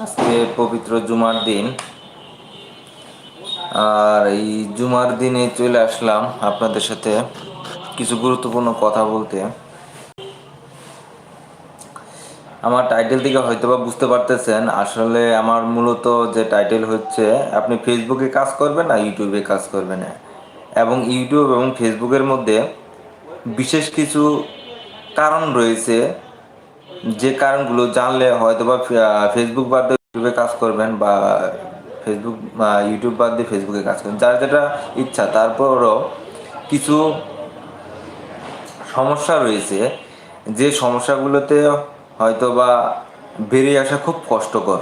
আজকে পবিত্র জুমার দিন। আর এই জুমার দিনে চলে আসলাম আপনাদের সাথে কিছু গুরুত্বপূর্ণ কথা বলতে। আমার টাইটেল থেকে হয়তো বা বুঝতে পারতেছেন, আসলে আমার মূলত যে টাইটেল হচ্ছে, আপনি ফেসবুকে কাজ করবেন না ইউটিউবে কাজ করবেন এবং ইউটিউব এবং ফেসবুকের মধ্যে বিশেষ কিছু কারণ রয়েছে যে কারণগুলো জানলে হয়তো বা ফেসবুক বাদ দিয়ে ইউটিউবে কাজ করবেন বা ফেসবুক ইউটিউব বাদ দিয়ে ফেসবুকে কাজ করবেন। যার যেটা ইচ্ছা, তারপরও কিছু সমস্যা রয়েছে। যে সমস্যাগুলোতে হয়তো বা বেরিয়ে আসা খুব কষ্টকর।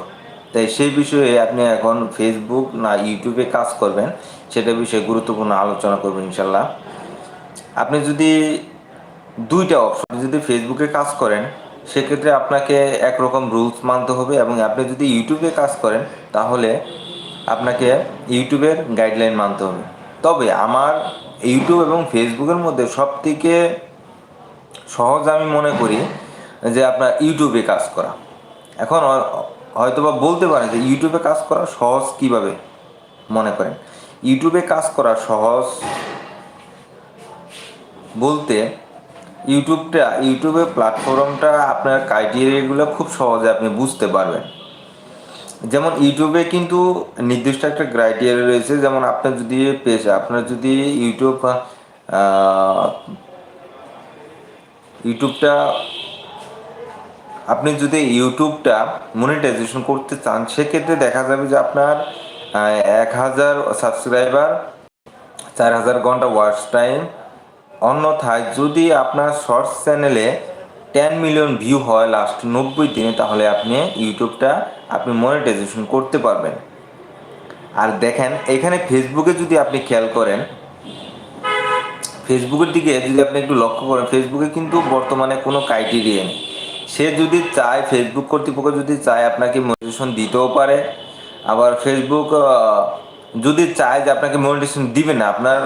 তাই সেই বিষয়ে আপনি এখন ফেসবুক না ইউটিউবে কাজ করবেন, সেটা বিষয়ে গুরুত্বপূর্ণ আলোচনা করবেন ইনশাল্লাহ আপনি যদি দুইটা অপশন যদি ফেসবুকে কাজ করেন সেক্ষেত্রে আপনাকে একরকম রুলস মানতে হবে এবং আপনি যদি ইউটিউবে কাজ করেন, তাহলে আপনাকে ইউটিউবের গাইডলাইন মানতে হবে। তবে আমার ইউটিউব এবং ফেসবুকের মধ্যে সব থেকে সহজ আমি মনে করি যে আপনার ইউটিউবে কাজ করা। এখন হয়তো বা বলতে পারেন যে ইউটিউবে কাজ করা সহজ কীভাবে মনে করেন? ইউটিউবে কাজ করা সহজ বলতে ইউটিউবটা, ইউটিউবের প্ল্যাটফর্মটা আপনার ক্রাইটেরিয়াগুলো খুব সহজে আপনি বুঝতে পারবেন। যেমন ইউটিউবে কিন্তু নির্দিষ্ট একটা ক্রাইটেরিয়া রয়েছে, যেমন আপনার যদি পেজ, আপনার যদি ইউটিউব ইউটিউবটা, আপনি যদি ইউটিউবটা মনিটাইজেশন করতে চান, সেক্ষেত্রে দেখা যাবে যে আপনার এক হাজার সাবস্ক্রাইবার চার হাজার ঘণ্টা ওয়াচ টাইম অন্যথায় যদি আপনার শর্টস চ্যানেলে টেন মিলিয়ন ভিউ হয় লাস্ট নব্বই দিনে, তাহলে আপনি ইউটিউবটা আপনি মনিটাইজেশন করতে পারবেন। আর দেখেন, এখানে ফেসবুকে যদি আপনি খেয়াল করেন, ফেসবুকের দিকে যদি আপনি একটু লক্ষ্য করেন, ফেসবুকে কিন্তু বর্তমানে কোনো ক্রাইটেরিয়া নেই। সে যদি চায়, ফেসবুক কর্তৃপক্ষ যদি চায় আপনাকে মনিটেশন দিতেও পারে, আবার ফেসবুক যদি চায় যে আপনাকে মনিটেশন দিবে না, আপনার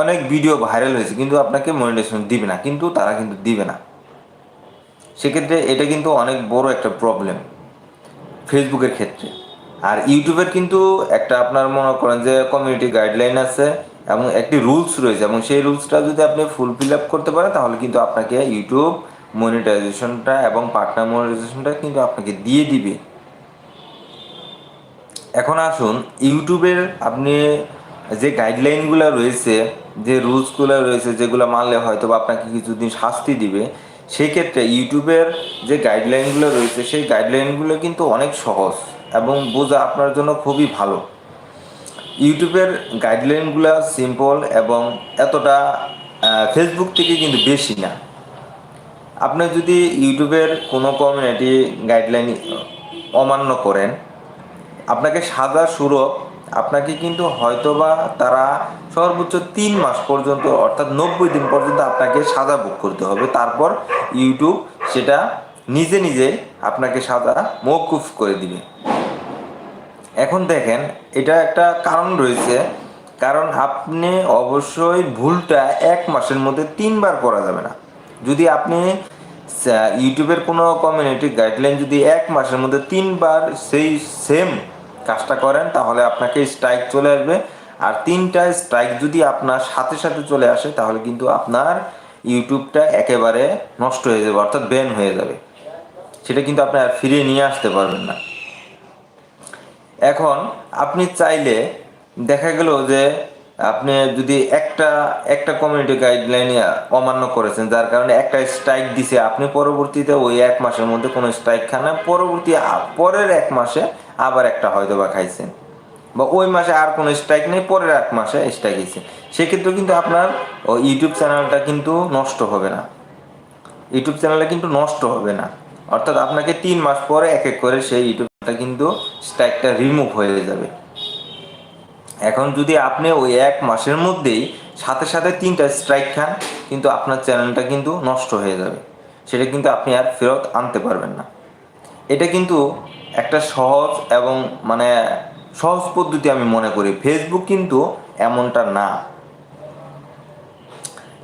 অনেক ভিডিও ভাইরাল হয়েছে, কিন্তু আপনাকে মনিটেশন দিবে না, কিন্তু তারা কিন্তু দিবে না। সেক্ষেত্রে এটা কিন্তু অনেক বড় একটা প্রবলেম ফেসবুকের ক্ষেত্রে। আর ইউটিউবের কিন্তু একটা আপনার মনে করেন যে কমিউনিটি গাইডলাইন আছে এবং একটি রুলস রয়েছে, এবং সেই রুলসটা যদি আপনি ফুলফিল আপ করতে পারেন, তাহলে কিন্তু আপনাকে ইউটিউব মনিটাইজেশনটা এবং পার্টনার মনিটাইজেশনটা কিন্তু আপনাকে দিয়ে দিবে। এখন আসুন ইউটিউবের আপনি যে গাইডলাইনগুলো রয়েছে, যে রুলসগুলো রয়েছে, যেগুলো মানলে হয়তো বা আপনাকে কিছুদিন শাস্তি দিবে সেই ক্ষেত্রে ইউটিউবের যে গাইডলাইনগুলো রয়েছে, সেই গাইডলাইনগুলো কিন্তু অনেক সহজ এবং বোঝা আপনার জন্য খুবই ভালো। ইউটিউবের গাইডলাইনগুলো সিম্পল এবং এতটা ফেসবুক থেকে কিন্তু বেশি না। আপনি যদি ইউটিউবের কোনো কমিউনিটি গাইডলাইন অমান্য করেন, আপনাকে সাদা সুরভ আপনাকে কিন্তু হয়তোবা তারা সর্বোচ্চ তিন মাস পর্যন্ত, অর্থাৎ নব্বই দিন পর্যন্ত আপনাকে সাদা বুক করতে হবে। তারপর ইউটিউব সেটা নিজে নিজে আপনাকে সাদা মৌকুফ করে দিবে। এখন দেখেন, এটা একটা কারণ রয়েছে, কারণ আপনি অবশ্যই ভুলটা এক মাসের মধ্যে তিনবার করা যাবে না। যদি আপনি ইউটিউবের কোনো কমিউনিটি গাইডলাইন যদি এক মাসের মধ্যে তিনবার সেই সেম কাজটা করেন, তাহলে আপনাকে স্ট্রাইক চলে আসবে। আর তিনটা স্ট্রাইক যদি আপনার সাথে সাথে চলে আসে, তাহলে কিন্তু আপনার ইউটিউবটা একেবারে নষ্ট হয়ে যাবে, অর্থাৎ ব্যান হয়ে যাবে। সেটা কিন্তু আপনি আর ফিরিয়ে নিয়ে আসতে পারবেন না। এখন আপনি চাইলে দেখা গেল যে আপনি যদি একটা একটা কমিউনিটি গাইডলাইন অমান্য করেছেন, যার কারণে একটা স্ট্রাইক দিছে, আপনি পরবর্তীতে ওই এক মাসের মধ্যে কোনো স্ট্রাইক খান না, পরবর্তী পরের এক মাসে আবার একটা হয়তো বা খাইছেন। বা ওই মাসে আর কোনো স্ট্রাইক নেই, পরের এক মাসে স্ট্রাইক হয়েছে সেক্ষেত্রে কিন্তু আপনার ইউটিউব চ্যানেলটা কিন্তু নষ্ট হবে না। ইউটিউব চ্যানেলটা কিন্তু নষ্ট হবে না। অর্থাৎ আপনাকে তিন মাস পরে এক এক করে সেই ইউটিউবটা কিন্তু স্ট্রাইকটা রিমুভ হয়ে যাবে। এখন যদি আপনি ওই এক মাসের মধ্যেই সাথে সাথে তিনটা স্ট্রাইক খান, কিন্তু আপনার চ্যানেলটা কিন্তু নষ্ট হয়ে যাবে। সেটা কিন্তু আপনি আর ফেরত আনতে পারবেন না। এটা কিন্তু একটা সহজ এবং মানে সহজ পদ্ধতি আমি মনে করি। ফেসবুক কিন্তু এমনটা না।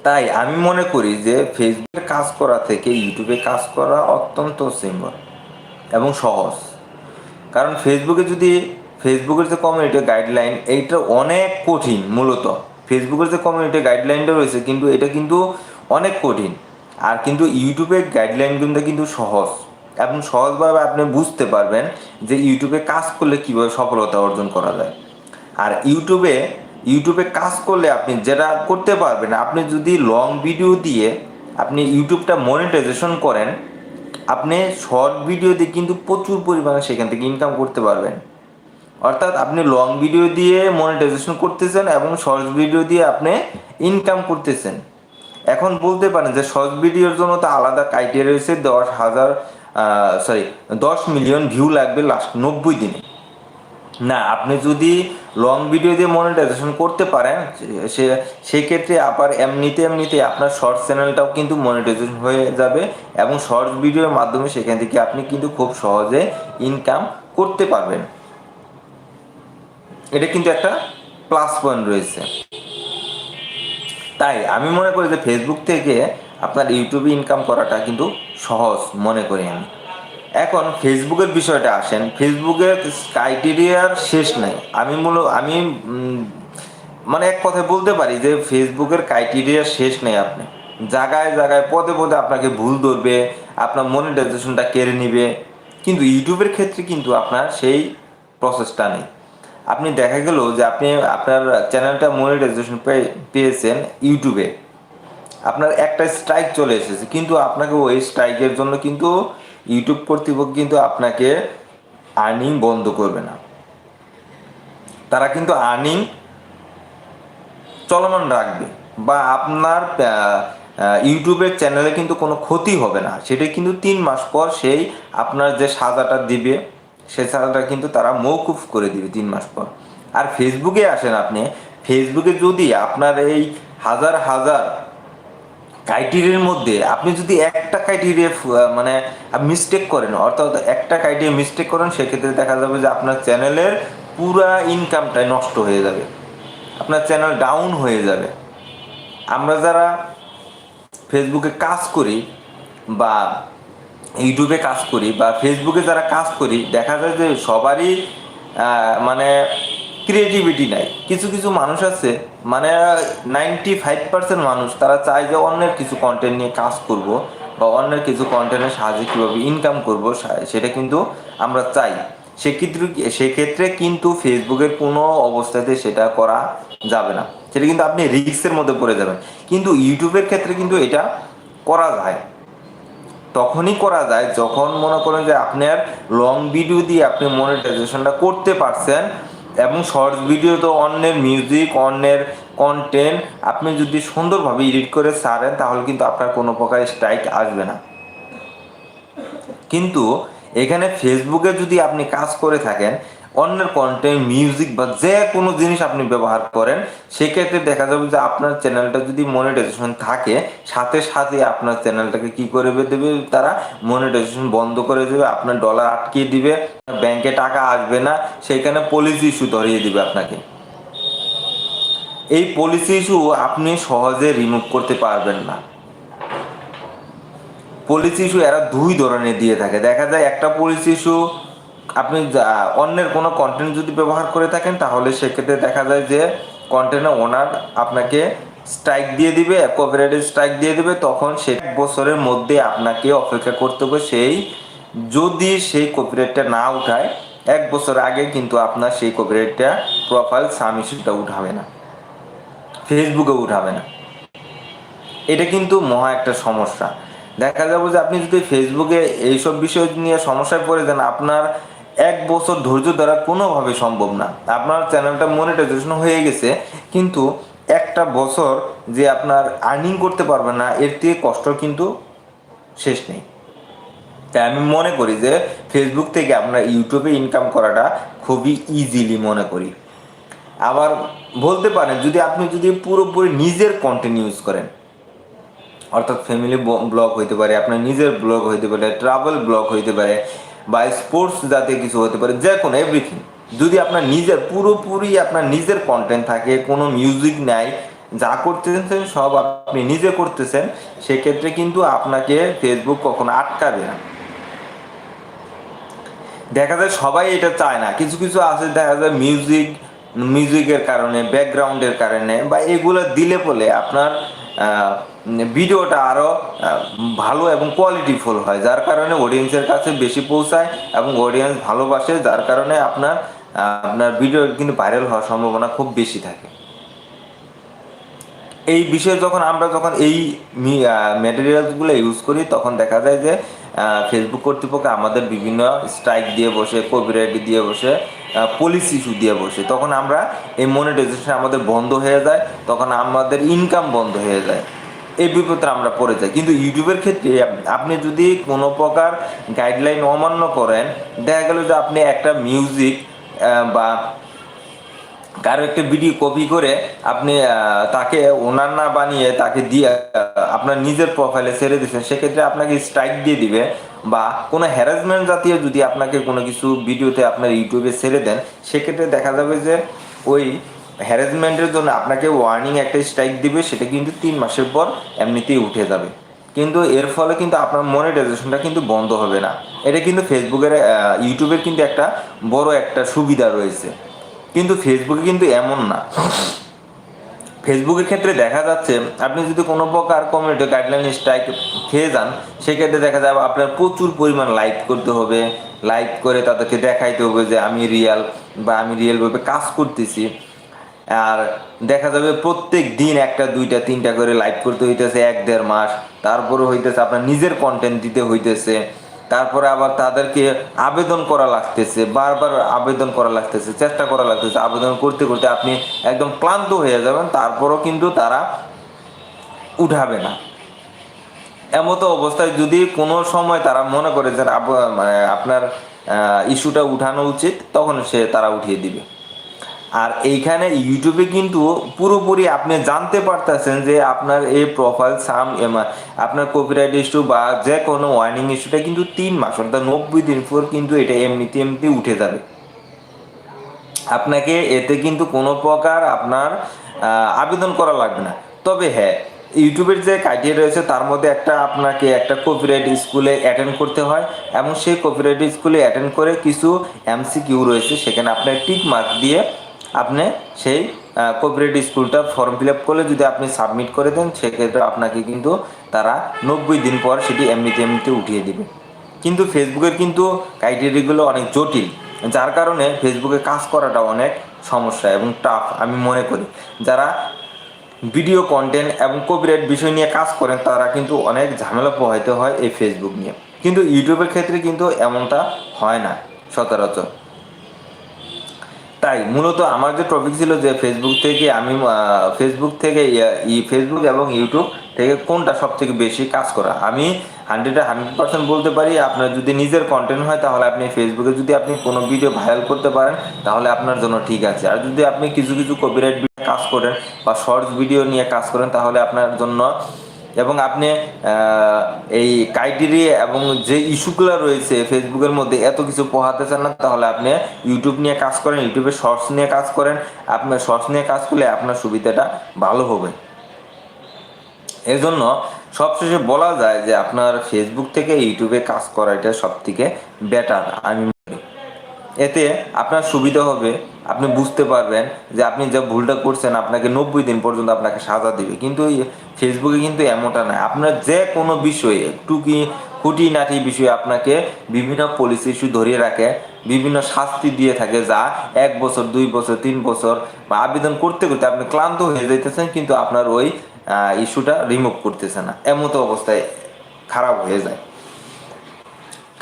তাই আমি মনে করি যে ফেসবুকে কাজ করা থেকে ইউটিউবে কাজ করা অত্যন্ত সিম্পল এবং সহজ। কারণ ফেসবুকে যদি ফেসবুকের যে কমিউনিটি গাইডলাইন এইটা অনেক কঠিন মূলত। ফেসবুকের যে কমিউনিটি গাইডলাইনটা রয়েছে, কিন্তু এটা কিন্তু অনেক কঠিন। আর কিন্তু ইউটিউবের গাইডলাইনগুলো কিন্তু সহজ। এবং সহজভাবে আপনি বুঝতে পারবেন যে ইউটিউবে কাজ করলে কীভাবে সফলতা অর্জন করা যায়। আর ইউটিউবে ইউটিউবে কাজ করলে আপনি যেটা করতে পারবেন, আপনি যদি লং ভিডিও দিয়ে আপনি ইউটিউবটা মনিটাইজেশন করেন, আপনি শর্ট ভিডিও দিয়ে কিন্তু প্রচুর পরিমাণে সেখান থেকে ইনকাম করতে পারবেন। অর্থাৎ আপনি লং ভিডিও দিয়ে মনিটাইজেশন করতেছেন এবং শর্ট ভিডিও দিয়ে আপনি ইনকাম করতেছেন। এখন বলতে পারেন যে শর্ট ভিডিওর জন্য তো আলাদা ক্রাইটেরিয়া রয়েছে, দশ হাজার সরি দশ মিলিয়ন ভিউ লাগবে লাস্ট নব্বই দিনে। না, আপনি যদি লং ভিডিও দিয়ে মনিটাইজেশন করতে পারেন, সে সেই ক্ষেত্রে আবার এমনিতে এমনিতে আপনার শর্ট চ্যানেলটাও কিন্তু মনিটাইজেশন হয়ে যাবে এবং শর্ট ভিডিওর মাধ্যমে সেখান থেকে আপনি কিন্তু খুব সহজে ইনকাম করতে পারবেন। এটা কিন্তু একটা প্লাস পয়েন্ট রয়েছে। তাই আমি মনে করি যে ফেসবুক থেকে আপনার ইউটিউবে ইনকাম করাটা কিন্তু সহজ মনে করি আমি। এখন ফেসবুকের বিষয়টা আসেন। ফেসবুকের ক্রাইটেরিয়ার শেষ নাই। আমি মূল, আমি মানে এক কথায় বলতে পারি যে ফেসবুকের ক্রাইটেরিয়ার শেষ নেই আপনি। জায়গায় জায়গায়, পদে পদে আপনাকে ভুল ধরবে, আপনার মনিটাইজেশনটা কেড়ে নিবে। কিন্তু ইউটিউবের ক্ষেত্রে কিন্তু আপনার সেই প্রসেসটা নেই। আপনি দেখা গেল যে আপনি আপনার চ্যানেলটা মনিটাইজেশন পেয়েছেন ইউটিউবে। আপনার একটা স্ট্রাইক চলে এসেছে, কিন্তু আপনাকে ওই স্ট্রাইকের জন্য কিন্তু ইউটিউব কর্তৃপক্ষ কিন্তু আপনাকে আর্নিং বন্ধ করবে না। তারা কিন্তু আর্নিং চলমান রাখবে বা আপনার ইউটিউবের চ্যানেলে কিন্তু কোনো ক্ষতি হবে না। সেটা কিন্তু তিন মাস পর সেই আপনার যে সাজাটা দিবে সেই সাজাটা কিন্তু তারা মৌকুফ করে দিবে তিন মাস পর। আর ফেসবুকে আসেন আপনি, ফেসবুকে যদি আপনার এই হাজার হাজার ক্রাইটেরিয়ার মধ্যে আপনি যদি একটা ক্রাইটেরিয়া মানে মিস্টেক করেন, অর্থাৎ একটা ক্রাইটেরিয়া মিস্টেক করেন, সেক্ষেত্রে দেখা যাবে যে আপনার চ্যানেলের পুরা ইনকামটাই নষ্ট হয়ে যাবে। আপনার চ্যানেল ডাউন হয়ে যাবে। আমরা যারা ফেসবুকে কাজ করি বা ইউটিউবে কাজ করি বা ফেসবুকে যারা কাজ করি, দেখা যায় যে সবারই মানে ক্রিয়েটিভিটি নাই। কিছু কিছু মানুষ আছে মানে নাইনটি ফাইভ পার্সেন্ট মানুষ তারা চায় যে অন্যের কিছু কন্টেন্ট নিয়ে কাজ করব বা অন্যের কিছু কন্টেন্টের সাহায্যে কীভাবে ইনকাম করব সেটা কিন্তু আমরা চাই। সেক্ষেত্রে সেক্ষেত্রে কিন্তু ফেসবুকের কোনো অবস্থাতে সেটা করা যাবে না। সেটা কিন্তু আপনি রিক্সের মধ্যে পড়ে যাবেন। কিন্তু ইউটিউবের ক্ষেত্রে কিন্তু এটা করা যায়। তখনই করা যায় যখন মনে করেন যে আপনার লং ভিডিও দিয়ে আপনি মনিটাইজেশনটা করতে পারছেন এবং শর্টস ভিডিও তো অন্যের মিউজিক অন্যের কন্টেন্ট আপনি যদি সুন্দরভাবে এডিট করে সারেন তাহলে কিন্তু আপনার কোনো প্রকার স্ট্রাইক আসবে না। কিন্তু এখানে ফেসবুকে যদি আপনি কাজ করে থাকেন অন্যের কন্টেন্ট মিউজিক বা যে কোনো জিনিস আপনি ব্যবহার করেন, সেক্ষেত্রে দেখা যাবে যে আপনার চ্যানেলটা যদি মনিটাইজেশন থাকে, সাথে সাথে আপনার চ্যানেলটাকে কি করে দেবে? তারা মনিটাইজেশন বন্ধ করে দেবে, আপনার ডলার আটকিয়ে দিবে ব্যাংকে টাকা আসবে না সেখানে পলিসি ইস্যু ধরিয়ে দিবে আপনাকে। এই পলিসি ইস্যু আপনি সহজে রিমুভ করতে পারবেন না। পলিসি ইস্যু এরা দুই ধরনের দিয়ে থাকে। দেখা যায় একটা পলিসি ইস্যু আপনি অন্যের কোনো কন্টেন্ট যদি ব্যবহার করে থাকেন, তাহলে সেক্ষেত্রে দেখা যায় যে কন্টেন্টের ওনার আপনাকে স্ট্রাইক দিয়ে দিবে কপিরাইটের স্ট্রাইক দিয়ে দিবে, তখন সে এক বছরের মধ্যে আপনাকে অপেক্ষা করতে হবে সেই, যদি সেই কপিরাইটটা না উঠায়, এক বছর আগে কিন্তু আপনার সেই কপিরাইটটা প্রোফাইল সাবমিশনটা উঠাবে না। ফেসবুকে উঠাবে না। এটা কিন্তু মহা একটা সমস্যা। দেখা যাবে যে আপনি যদি ফেসবুকে এইসব বিষয় নিয়ে সমস্যায় পড়ে যান, আপনার এক বছর ধৈর্য ধরা কোনোভাবে সম্ভব না। আপনার চ্যানেলটা মনিটাইজেশন হয়ে গেছে, কিন্তু একটা বছর যে আপনার আর্নিং করতে পারবেন না, এর থেকে কষ্ট কিন্তু শেষ নেই। তাই আমি মনে করি যে ফেসবুক থেকে আপনার ইউটিউবে ইনকাম করাটা খুবই ইজিলি মনে করি। আবার বলতে পারেন, যদি আপনি যদি পুরোপুরি নিজের কন্টেন্ট ইউজ করেন, অর্থাৎ ফ্যামিলি ব্লগ হইতে পারে, আপনার নিজের ব্লগ হইতে পারে ট্রাভেল ব্লগ হইতে পারে বা স্পোর্টস জাতীয় কিছু হতে পারে যে কোনো এভরিথিং যদি আপনার নিজের, পুরোপুরি আপনার নিজের কন্টেন্ট থাকে, কোনো মিউজিক নাই, যা করতেছেন সব আপনি নিজে করতেছেন, সেক্ষেত্রে কিন্তু আপনাকে ফেসবুক কখনো আটকাবে না। দেখা যায় সবাই এটা চায় না। কিছু কিছু আছে, দেখা যায় মিউজিক মিউজিকের কারণে ব্যাকগ্রাউন্ডের কারণে, বা এগুলো দিলে বলে আপনার ভিডিওটা আরও ভালো এবং কোয়ালিটিফুল হয়, যার কারণে অডিয়েন্সের কাছে বেশি পৌঁছায় এবং অডিয়েন্স ভালোবাসে, যার কারণে আপনার আপনার ভিডিও কিন্তু ভাইরাল হওয়ার সম্ভাবনা খুব বেশি থাকে। এই বিষয়ে যখন আমরা যখন এই ম্যাটেরিয়ালসগুলো ইউজ করি, তখন দেখা যায় যে ফেসবুক কর্তৃপক্ষ আমাদের বিভিন্ন স্ট্রাইক দিয়ে বসে কপিরাইট দিয়ে বসে পলিসি ইস্যু দিয়ে বসে। তখন আমরা এই মনিটাইজেশন আমাদের বন্ধ হয়ে যায়, তখন আমাদের ইনকাম বন্ধ হয়ে যায়। এই বিপদে আমরা পড়ে যাই। কিন্তু ইউটিউবের ক্ষেত্রে আপনি যদি কোনো প্রকার গাইডলাইন অমান্য করেন, দেখা গেল যে আপনি একটা মিউজিক বা কারও একটা ভিডিও কপি করে আপনি তাকে ওনার না বানিয়ে তাকে দিয়ে আপনার নিজের প্রোফাইলে ছেড়ে দিচ্ছেন সেক্ষেত্রে আপনাকে স্ট্রাইক দিয়ে দিবে বা কোনো হ্যারাসমেন্ট জাতীয় যদি আপনাকে কোনো কিছু ভিডিওতে আপনার ইউটিউবে ছেড়ে দেন, সেক্ষেত্রে দেখা যাবে যে ওই হ্যারাসমেন্টের জন্য আপনাকে ওয়ার্নিং একটা স্ট্রাইক দিবে, সেটা কিন্তু তিন মাসের পর এমনিতেই উঠে যাবে। কিন্তু এর ফলে কিন্তু আপনার মনিটাইজেশনটা কিন্তু বন্ধ হবে না। এটা কিন্তু ফেসবুকের ইউটিউবের কিন্তু একটা বড় একটা সুবিধা রয়েছে। কিন্তু ফেসবুকে কিন্তু এমন না। ফেসবুকের ক্ষেত্রে দেখা যাচ্ছে, আপনি যদি কোনো প্রকার কমিউনিটি গাইডলাইন স্ট্রাইক খেয়ে যান, সেক্ষেত্রে দেখা যাবে আপনার প্রচুর পরিমাণ লাইক করতে হবে। লাইক করে তাদেরকে দেখাইতে হবে যে, আমি রিয়াল বা আমি রিয়েলভাবে কাজ করতেছি। আর দেখা যাবে প্রত্যেক দিন একটা, দুইটা, তিনটা করে লাইভ করতে হইতেছে এক, দেড় মাস। তারপরে হইতেছে আপনার নিজের কন্টেন্ট দিতে হইতেছে। তারপরে আবার তাদেরকে আবেদন করা লাগতেছে, বারবার আবেদন করা লাগতেছে, চেষ্টা করা লাগতেছে। আবেদন করতে করতে আপনি একদম ক্লান্ত হয়ে যাবেন, তারপরও কিন্তু তারা উঠাবে না। এমতো অবস্থায় যদি কোনো সময় তারা মনে করে যে মানে আপনার ইস্যুটা উঠানো উচিত, তখন সে তারা উঠিয়ে দিবে। আর এইখানে ইউটিউবে কিন্তু পুরোপুরি আপনি জানতে পারতেছেন যে আপনার এই প্রোফাইল সাম আপনার কপিরাইট ইস্যু বা যে কোনো ওয়ার্নিং ইস্যুটা কিন্তু তিন মাস অর্থাৎ নব্বই দিন পর কিন্তু এটা এমনিতে এমনিতে উঠে যাবে। আপনাকে এতে কিন্তু কোনো প্রকার আপনার আবেদন করা লাগবে না। তবে হ্যাঁ ইউটিউবের যে ক্রাইটেরিয়া রয়েছে তার মধ্যে একটা আপনাকে একটা কপিরাইট স্কুলে অ্যাটেন্ড করতে হয় এবং সেই কপিরাইট স্কুলে অ্যাটেন্ড করে কিছু এমসিকিউ রয়েছে, সেখানে আপনার টিক মার্ক দিয়ে আপনি সেই কপিরাইট স্কুলটা ফর্ম ফিল আপ করলে যদি আপনি সাবমিট করে দেন, সেক্ষেত্রে আপনাকে কিন্তু তারা নব্বই দিন পর সেটি এমনিতে এমনিতে উঠিয়ে দেবে। কিন্তু ফেসবুকের কিন্তু ক্রাইটেরিয়াগুলো অনেক জটিল, যার কারণে ফেসবুকে কাজ করাটা অনেক সমস্যা এবং টাফ আমি মনে করি। যারা ভিডিও কন্টেন্ট এবং কপিরাইট বিষয় নিয়ে কাজ করেন, তারা কিন্তু অনেক ঝামেলা পোহাইতে হয় এই ফেসবুক নিয়ে। কিন্তু ইউটিউবের ক্ষেত্রে কিন্তু এমনটা হয় না, সচরাচর। তাই, মূলত আমার যে টপিক ছিল যে ফেসবুক থেকে আমি ফেসবুক থেকে ই ফেসবুক এবং ইউটিউব থেকে কোনটা সব থেকে বেশি কাজ করা। আমি হান্ড্রেডে হান্ড্রেড পার্সেন্ট বলতে পারি, আপনার যদি নিজের কন্টেন্ট হয় তাহলে আপনি ফেসবুকে যদি আপনি কোনো ভিডিও ভাইরাল করতে পারেন, তাহলে আপনার জন্য ঠিক আছে। আর যদি আপনি কিছু কিছু কপিরাইট কাজ করেন বা শর্টস ভিডিও নিয়ে কাজ করেন, তাহলে আপনার জন্য এবং আপনি এই ক্রাইটেরিয়া এবং যে ইস্যুগুলো রয়েছে ফেসবুকের মধ্যে এত কিছু পোহাতে চান না, তাহলে আপনি ইউটিউব নিয়ে কাজ করেন, ইউটিউবে শর্টস নিয়ে কাজ করেন আপনার শর্টস নিয়ে কাজ করলে আপনার সুবিধাটা ভালো হবে এর জন্য সবশেষে বলা যায় যে আপনার ফেসবুক থেকে ইউটিউবে কাজ করা এটা সব থেকে বেটার আমি। এতে আপনার সুবিধা হবে। আপনি বুঝতে পারবেন যে আপনি যা ভুলটা করছেন, আপনাকে নব্বই দিন পর্যন্ত আপনাকে সাজা দিবে। কিন্তু ফেসবুকে কিন্তু এমনটা নয়। আপনার যে কোনো বিষয়ে একটু কি খুঁটিনাটি বিষয়ে আপনাকে বিভিন্ন পলিসি ইস্যু ধরিয়ে রাখে, বিভিন্ন শাস্তি দিয়ে থাকে যা এক বছর, দুই বছর, তিন বছর বা আবেদন করতে করতে আপনি ক্লান্ত হয়ে যাইতেছেন, কিন্তু আপনার ওই ইস্যুটা রিমুভ করতেছে না। এমতো অবস্থায় খারাপ হয়ে যায়।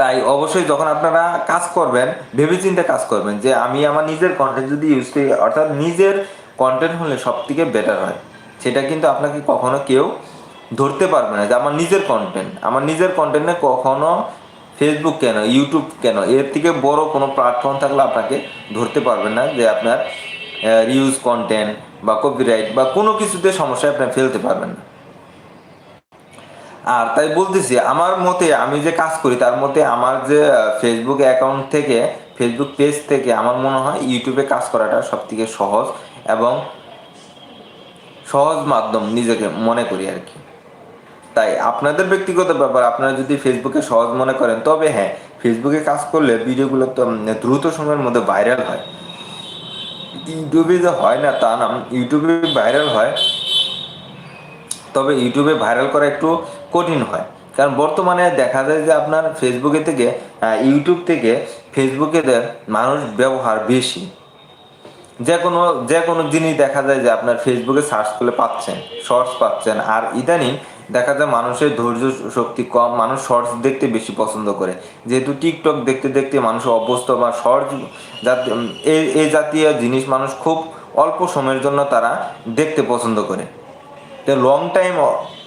তাই অবশ্যই যখন আপনারা কাজ করবেন, ভেবেচিন্তে কাজ করবেন যে আমি আমার নিজের কন্টেন্ট যদি ইউজ করি, অর্থাৎ নিজের কন্টেন্ট হলে সব থেকে বেটার হয়। সেটা কিন্তু আপনাকে কখনো কেউ ধরতে পারবে না যে আমার নিজের কন্টেন্ট আমার নিজের কন্টেন্টে কখনো ফেসবুক কেন ইউটিউব কেন, এর থেকে বড় কোনো প্ল্যাটফর্ম থাকলে আপনাকে ধরতে পারবেন না যে আপনার রিউজ কন্টেন্ট বা কপিরাইট বা কোনো কিছুতে সমস্যায় আপনি ফেলতে পারবেন না। আর তাই বলতেছি, আমার মতে আমি যে কাজ করি, তার মতে আমার যে ফেসবুক অ্যাকাউন্ট থেকে ফেসবুক পেজ থেকে আমার মনে হয় ইউটিউবে কাজ করাটা সব থেকে সহজ এবং সহজ মাধ্যম নিজেকে মনে করি আর কি। তাই আপনাদের ব্যক্তিগত ব্যাপার, আপনারা যদি ফেসবুকে সহজ মনে করেন, তবে হ্যাঁ ফেসবুকে কাজ করলে ভিডিওগুলো তো দ্রুত সময়ের মধ্যে ভাইরাল হয়। ইউটিউবে যে হয় না তা না ইউটিউবে ভাইরাল হয়। তবে ইউটিউবে ভাইরাল করা একটু কঠিন হয়। কারণ বর্তমানে দেখা যায় যে আপনার ফেসবুকে থেকে ইউটিউব থেকে ফেসবুকে মানুষ ব্যবহার বেশি। যে কোনো যে কোনো জিনিস দেখা যায় যে আপনার ফেসবুকে সার্চ করলে পাচ্ছেন শর্টস পাচ্ছেন। আর ইদানিং দেখা যায় মানুষের ধৈর্য শক্তি কম, মানুষ শর্টস দেখতে বেশি পছন্দ করে। যেহেতু টিকটক দেখতে দেখতে মানুষ অভ্যস্ত বা শর্টস এই জাতীয় জিনিস মানুষ খুব অল্প সময়ের জন্য তারা দেখতে পছন্দ করে। লং টাইম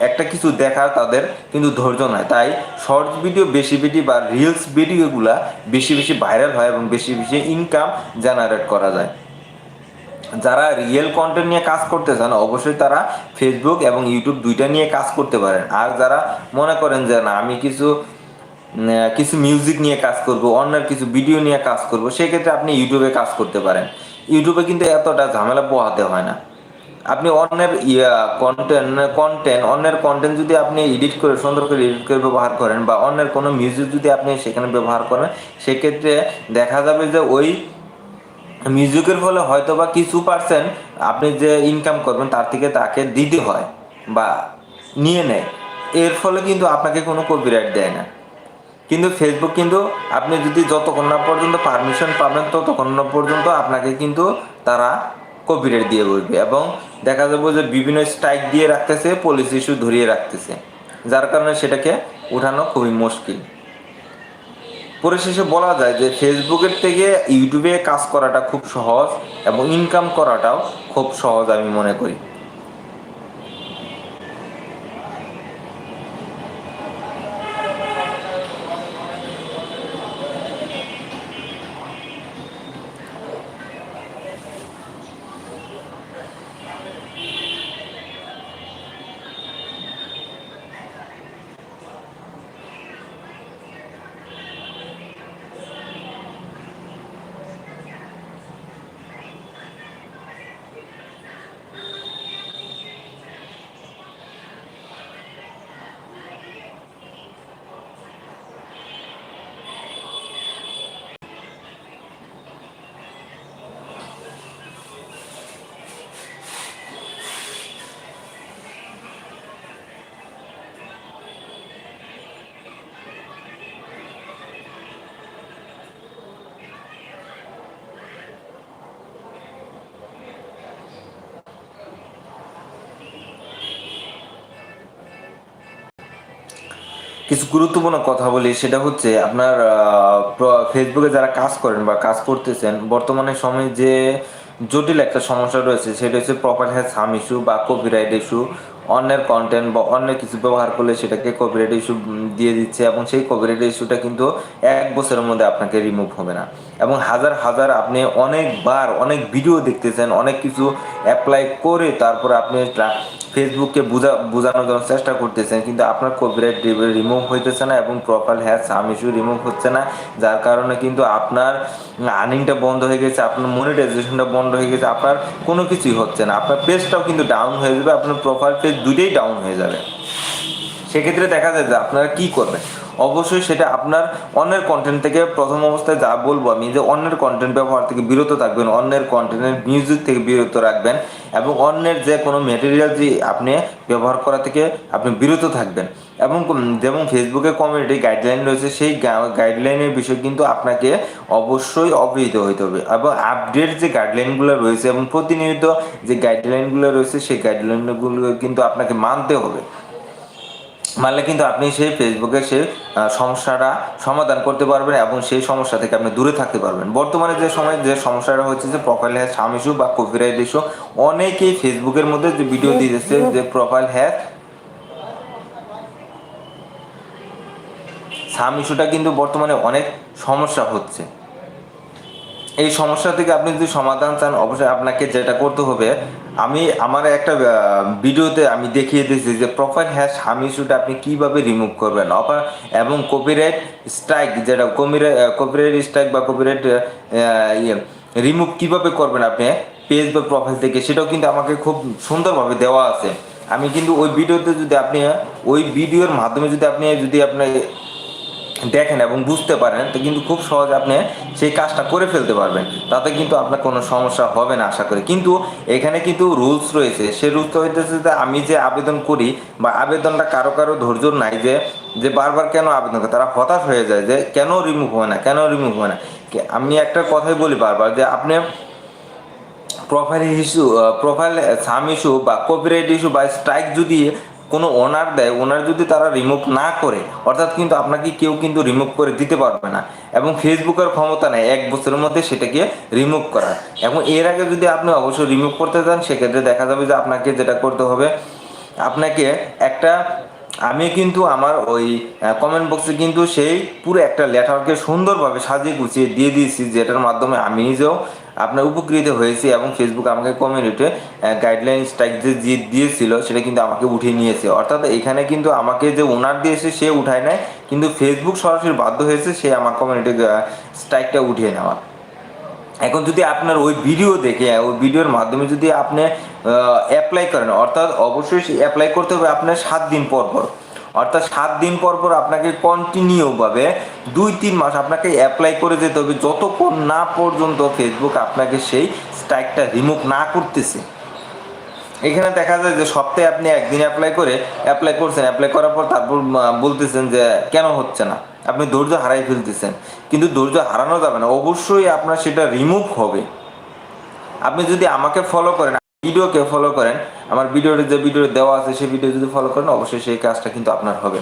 একটা কিছু দেখার তাদের কিন্তু ধৈর্য নয় তাই শর্টস ভিডিও বেশি বেশি বা রিলস ভিডিওগুলা বেশি বেশি ভাইরাল হয় এবং বেশি বেশি ইনকাম জেনারেট করা যায়। যারা রিয়েল কন্টেন্ট নিয়ে কাজ করতে চান, অবশ্যই তারা ফেসবুক এবং ইউটিউব দুইটা নিয়ে কাজ করতে পারেন। আর যারা মনে করেন যে, না, আমি কিছু কিছু মিউজিক নিয়ে কাজ করব, অন্যের কিছু ভিডিও নিয়ে কাজ করব, সেক্ষেত্রে আপনি ইউটিউবে কাজ করতে পারেন। ইউটিউবে কিন্তু এতটা ঝামেলা পোহাতে হয় না। আপনি অন্যের ইয়া কন্টেন্ট কন্টেন্ট অন্যের কন্টেন্ট যদি আপনি এডিট করে, সুন্দর করে এডিট করে ব্যবহার করেন বা অন্যের কোনো মিউজিক যদি আপনি সেখানে ব্যবহার করেন, সেক্ষেত্রে দেখা যাবে যে ওই মিউজিকের ফলে হয়তো বা কিছু পার্সেন্ট আপনি যে ইনকাম করবেন, তার থেকে তাকে দিতে হয় বা নিয়ে নেয়। এর ফলে কিন্তু আপনাকে কোনো কপিরাইট দেয় না। কিন্তু ফেসবুক কিন্তু আপনি যদি যতক্ষণ না পর্যন্ত পারমিশন পাবেন, ততক্ষণ না পর্যন্ত আপনাকে কিন্তু তারা কপিরাইট দিয়ে বসবে এবং দেখা যাবে যে বিভিন্ন স্ট্রাইক দিয়ে রাখতেছে পলিস ইস্যু ধরিয়ে রাখতেছে। যার কারণে সেটাকে উঠানো খুবই মুশকিল। পরিশেষে বলা যায় যে ফেসবুকের থেকে ইউটিউবে কাজ করাটা খুব সহজ এবং ইনকাম করাটাও খুব সহজ আমি মনে করি। কিছু গুরুত্বপূর্ণ কথা বলি, সেটা হচ্ছে আপনার ফেসবুকে যারা কাজ করেন বা কাজ করতেছেন, বর্তমানে সময়ে যে জটিল একটা সমস্যা রয়েছে, সেটা হচ্ছে প্রপার হ্যাঁ সাম ইস্যু বা কপিরাইট ইস্যু অন্যের কন্টেন্ট বা অন্য কিছু ব্যবহার করলে সেটাকে কপিরাইট ইস্যু দিয়ে দিচ্ছে এবং সেই কপিরাইট ইস্যুটা কিন্তু এক বছরের মধ্যে আপনাকে রিমুভ হবে না। এবং হাজার হাজার আপনি অনেকবার অনেক ভিডিও দেখতেছেন, অনেক কিছু অ্যাপ্লাই করে তারপর আপনি ফেসবুককে বোঝা, বোঝানোর জন্য চেষ্টা করতেছেন, কিন্তু আপনার কপিরাইট রিমুভ হইতেছে না এবং proper has some issue remove হচ্ছে না। যার কারণে কিন্তু আপনার আর্নিংটা বন্ধ হয়ে গেছে, আপনার মনিটাইজেশনটা বন্ধ হয়ে গেছে, আপনার কোনো কিছুই হচ্ছে না। আপনার পেজটাও কিন্তু ডাউন হয়ে যাবে, আপনার প্রোফাইল পেজ দুটোই ডাউন হয়ে যাবে। সেক্ষেত্রে দেখা যায় যে আপনারা কি করবেন? অবশ্যই সেটা আপনার অন্যের কন্টেন্ট থেকে প্রথম অবস্থায় যা বলব আমি যে অন্যের কন্টেন্ট ব্যবহার থেকে বিরত থাকবেন, অন্যের কন্টেন্টের মিউজিক থেকে বিরত রাখবেন এবং অন্যের যে কোনো মেটেরিয়াল যে আপনি ব্যবহার করা থেকে আপনি বিরত থাকবেন। এবং যেমন ফেসবুকে কমিউনিটি গাইডলাইন রয়েছে, সেই গাইডলাইনের বিষয় কিন্তু আপনাকে অবশ্যই অবহিত হইতে হবে। এবং আপডেট যে গাইডলাইনগুলো রয়েছে এবং প্রতিনিয়ত যে গাইডলাইনগুলো রয়েছে, সেই গাইডলাইনগুলো কিন্তু আপনাকে মানতে হবে। মানলে কিন্তু আপনি সেই ফেসবুকে সেই সমস্যাটা সমাধান করতে পারবেন এবং সেই সমস্যা থেকে আপনি দূরে থাকতে পারবেন। বর্তমানে যে সময় যে সমস্যাটা হচ্ছে যে প্রোফাইল সাম ইস্যু বা কপিরাইট ইস্যু অনেকেই ফেসবুকের মধ্যে যে ভিডিও দিতেছে যে প্রোফাইল হ্যাজ সাম ইস্যুটা কিন্তু বর্তমানে অনেক সমস্যা হচ্ছে। এই সমস্যা থেকে আপনি যদি সমাধান চান, অবশ্যই আপনাকে যেটা করতে হবে, আমি আমার একটা ভিডিওতে আমি দেখিয়ে দিয়েছি যে প্রোফাইল হ্যাশ হাম ইস্যুটা আপনি কীভাবে রিমুভ করবেন। অপার এবং কপিরাইট স্ট্রাইক যেটা কপিরাইট স্ট্রাইক বা কপিরাইট ইয়ে রিমুভ কীভাবে করবেন আপনি পেজ বা প্রোফাইল থেকে, সেটাও কিন্তু আমাকে খুব সুন্দরভাবে দেওয়া আছে। আমি কিন্তু ওই ভিডিওতে যদি আপনি, ওই ভিডিওর মাধ্যমে যদি আপনি যদি আপনি দেখেন এবং বুঝতে পারেন, তো কিন্তু খুব সহজে আপনি সেই কাজটা করে ফেলতে পারবেন। তাতে কিন্তু আপনার কোনো সমস্যা হবে না, আশা করি। কিন্তু এখানে কিন্তু রুলস রয়েছে। সে রুলসটা হইতেছে যে আমি যে আবেদন করি বা আবেদনটা কারও কারও ধৈর্য নাই যে যে বারবার কেন আবেদন করে, তারা হতাশ হয়ে যায় যে কেন রিমুভ হয় না, কেন রিমুভ হয় না। আমি একটা কথাই বলি বারবার যে আপনি profile issue profile some issue বা কপিরাইট ইস্যু বা স্ট্রাইক যদি কোনো ওনার দেয় ওনার যদি তারা রিমুভ না করে, অর্থাৎ কিন্তু আপনাকে কেউ কিন্তু রিমুভ করে দিতে পারবে না এবং ফেসবুকের ক্ষমতা নেয় এক বছরের মধ্যে সেটাকে রিমুভ করা এবং এর আগে যদি আপনি অবশ্যই রিমুভ করতে চান, সেক্ষেত্রে দেখা যাবে যে আপনাকে যেটা করতে হবে, আপনাকে একটা আমি কিন্তু আমার ওই কমেন্ট বক্সে কিন্তু সেই পুরো একটা লেটারকে সুন্দরভাবে সাজিয়ে গুছিয়ে দিয়ে দিয়েছি, যেটার মাধ্যমে আমি নিজেও আপনার উপকৃত হয়েছি এবং ফেসবুক আমাকে কমিউনিটি গাইডলাইন স্ট্রাইক যে দিয়েছিল সেটা কিন্তু আমাকে উঠিয়ে নিয়েছে। অর্থাৎ এখানে কিন্তু আমাকে যে ওনার দিয়েছে সে উঠায় নেয় কিন্তু ফেসবুক সরাসরি বাধ্য হয়েছে সে আমার কমিউনিটি স্ট্রাইকটা উঠিয়ে নেওয়া এখন যদি আপনার ওই ভিডিও দেখে, ওই ভিডিওর মাধ্যমে যদি আপনি অ্যাপ্লাই করেন, অর্থাৎ অবশ্যই অ্যাপ্লাই করতে হবে আপনার সাত দিন পর পর। অর্থাৎ সাত দিন পর পর আপনাকে কন্টিনিউভাবে দুই তিন মাস আপনাকে অ্যাপ্লাই করে যেতে হবে। যতক্ষণ না পর্যন্ত ফেসবুক আপনাকে সেই স্ট্রাইকটা রিমুভ না করতেছে। এখানে দেখা যায় যে সপ্তাহে আপনি একদিন অ্যাপ্লাই করে অ্যাপ্লাই করছেন অ্যাপ্লাই করার পর তারপর বলতেছেন যে কেন হচ্ছে না। আপনি ধৈর্য হারাই ফেলতেছেন। কিন্তু ধৈর্য হারানো যাবে না। অবশ্যই আপনার সেটা রিমুভ হবে। আপনি যদি আমাকে ফলো করেন ভিডিওকে ফলো করেন, আমার ভিডিওতে যে ভিডিও দেওয়া আছে, সেই ভিডিও যদি ফলো করেন, অবশ্যই সেই কাজটা কিন্তু আপনার হবে।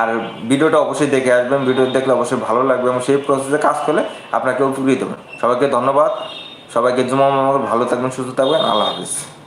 আর ভিডিওটা অবশ্যই দেখে আসবেন। ভিডিও দেখলে অবশ্যই ভালো লাগবে এবং সেই প্রসেসে কাজ করলে আপনাকে উপকৃত হবেন। সবাইকে ধন্যবাদ। সবাইকে জুমা ভালো থাকবেন, সুস্থ থাকবেন। আল্লাহ হাফিজ।